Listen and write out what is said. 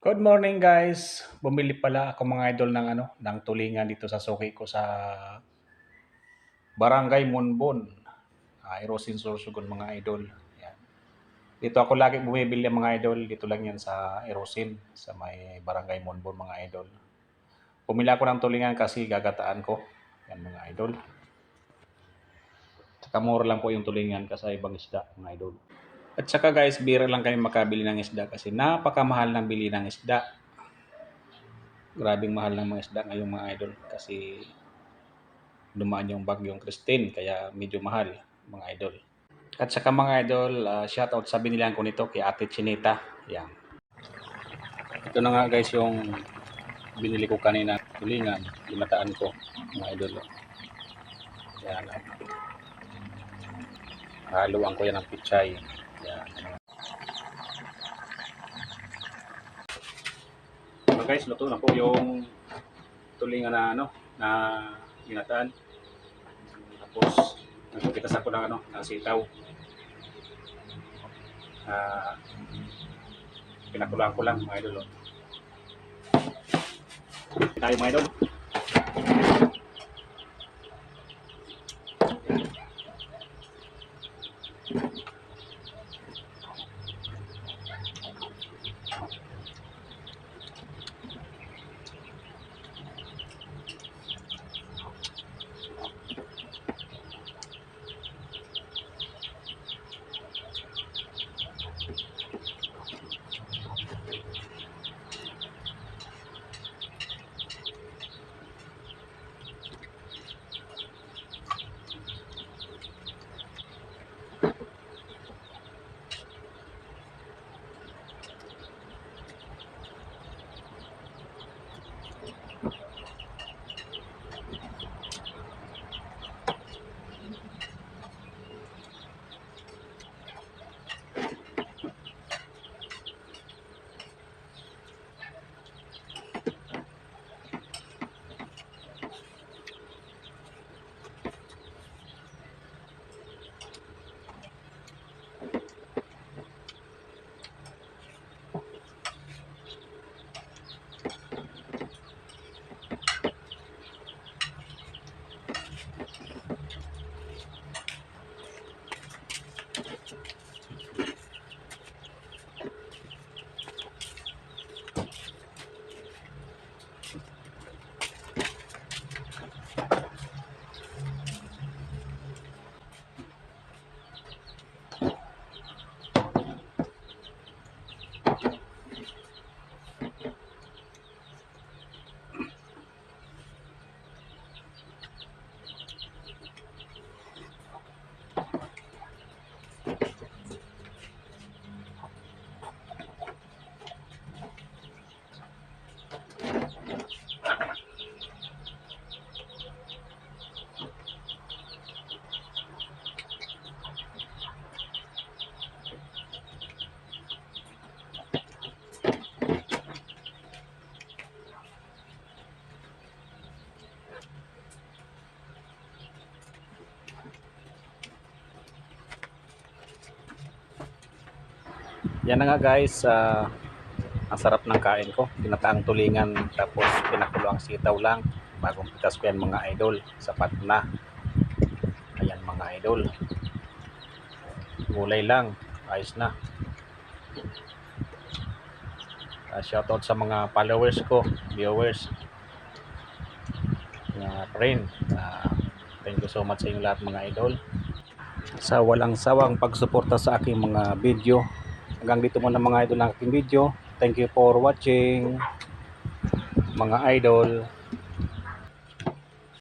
Good morning guys. Bumili pala ako mga idol ng ano, ng tulingan dito sa suki ko sa Barangay Monbon. Uh, Erosin Sorsogon mga idol. Yan. Dito ako lagi bumibili mga idol. Dito lang yan sa Erosin, sa may Barangay Monbon mga idol. Bumili ako ng tulingan kasi gagataan ko. Yan mga idol. Saka lang po yung tulingan kasi ibang isda mga idol. At saka guys, bira lang kami makabili ng isda kasi napakamahal ng bili ng isda. Grabing mahal ng mga isda ngayong mga idol kasi dumaan yung bagyong Christine kaya medyo mahal mga idol. At saka mga idol, uh, shoutout sa binilang ko nito kay Ate Chinita. Yan. Ito na nga guys yung binili ko kanina tulingan, limataan ko mga idol. Yan. Haluan ko yan ng pichay. So guys, luto na po yung tulingan na ano, na ginataan. Tapos, nagpitas ako ng ano, ng sitaw. Ah, pinakulaan ko lang mga idol. oh. Tayo mga idol. Yan na nga guys, ah, ang sarap ng kain ko. Pinataang tulingan tapos pinakulo ang sitaw lang. Bagong pitas ko yan mga idol. Sapat na. Ayan mga idol. Gulay lang. Ayos na. Ah, shoutout sa mga followers ko, viewers. Mga friend. Ah, thank you so much sa inyong lahat mga idol. Sa walang sawang pagsuporta sa aking mga video hanggang dito muna mga idol ng aking video. Thank you for watching mga idol